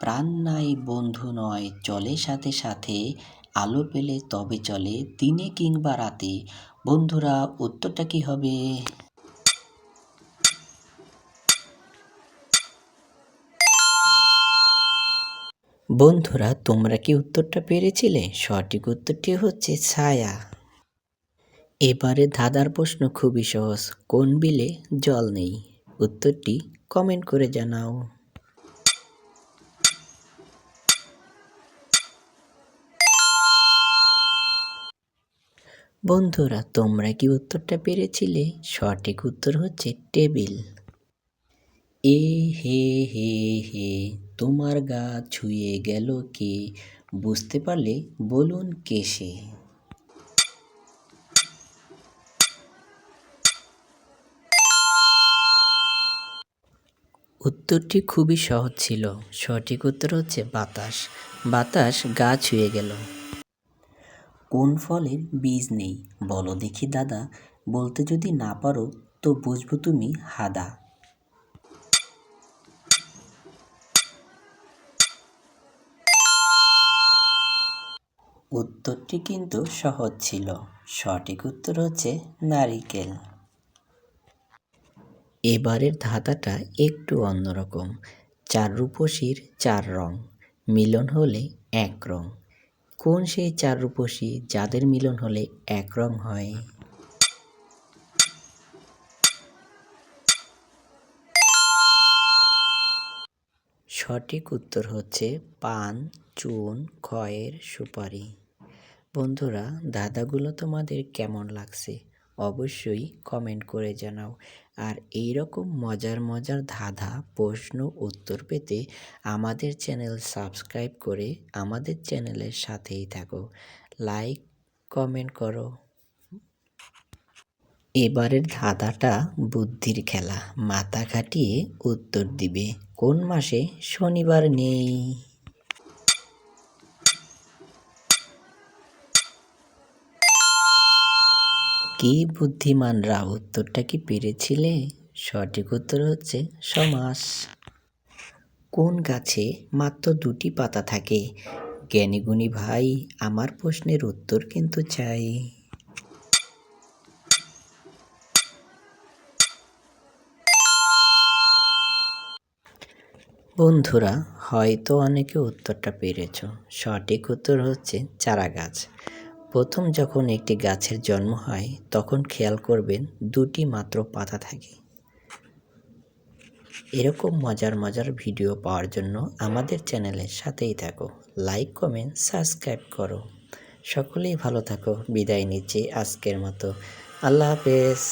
প্রাণ নাই বন্ধু নয়, চলে সাথে সাথে, আলো পেলে তবে চলে, দিনে কিংবা রাতে। বন্ধুরা, উত্তরটা কি হবে? বন্ধুরা, তোমরা কি উত্তরটা পেরেছিলে? সঠিক উত্তরটি হচ্ছে ছায়া। এবারে ধাঁধার প্রশ্ন খুবই সহজ, কোন বিলে জল নেই? উত্তরটি কমেন্ট করে জানাও। বন্ধুরা, তোমরা কি উত্তরটা পেরেছিলে? সঠিক উত্তর হচ্ছে টেবিল। এ হে হে হে, তোমার গা ছুঁয়ে গেল কে? বুঝতে পারলে বলুন কে সে উত্তরটি খুবই সহজ ছিল। সঠিক উত্তর হচ্ছে বাতাস। বাতাস গা ছুঁয়ে গেল। কোন ফলের বীজ নেই? বলো দেখি দাদা, বলতে যদি না পারো, তো বুঝব তুমি হাদা। উত্তরটি কিন্তু সহজ ছিল। সঠিক উত্তর হচ্ছে নারিকেল। এবারের ধাঁধাটা একটু অন্যরকম। চার রূপসীর চার রং। মিলন হলে এক রং। কোন সেই চার রূপসী যাদের মিলন হলে এক রং হয়? সঠিক উত্তর হচ্ছে পান, চুন খয়ের সুপারি। বন্ধুরা, দাদাগুলো তোমাদের কেমন লাগছে? অবশ্যই কমেন্ট করে জানাও। আর এই রকম মজার মজার ধাঁধা, প্রশ্ন, উত্তর পেতে আমাদের চ্যানেল সাবস্ক্রাইব করে আমাদের চ্যানেলের সাথেই থাকো। লাইক কমেন্ট করো। এবারের ধাঁধাটা বুদ্ধির খেলা। মাথা খাটিয়ে উত্তর দিবে। কোন মাসে শনিবার নেই? কি বুদ্ধিমানরা উত্তরটা কি পেরেছিলে? সঠিক উত্তর হচ্ছে সমাস। কোন গাছে মাত্র দুটি পাতা থাকে? জ্ঞানীগুণী ভাই, আমার প্রশ্নের উত্তর কিন্তু চাই। বন্ধুরা, হয়তো অনেকে উত্তরটা পেরেছ। সঠিক উত্তর হচ্ছে চারা গাছ প্রথম যখন একটি গাছের জন্ম হয়, তখন খেয়াল করবেন দুটি মাত্র পাতা থাকে। এরকম মজার মজার ভিডিও পাওয়ার জন্য আমাদের চ্যানেলের সাথেই থাকো। লাইক, কমেন্ট, সাবস্ক্রাইব করো। সকলেই ভালো থাকো। বিদায় নিচ্ছি আজকের মতো। আল্লাহ হাফেজ।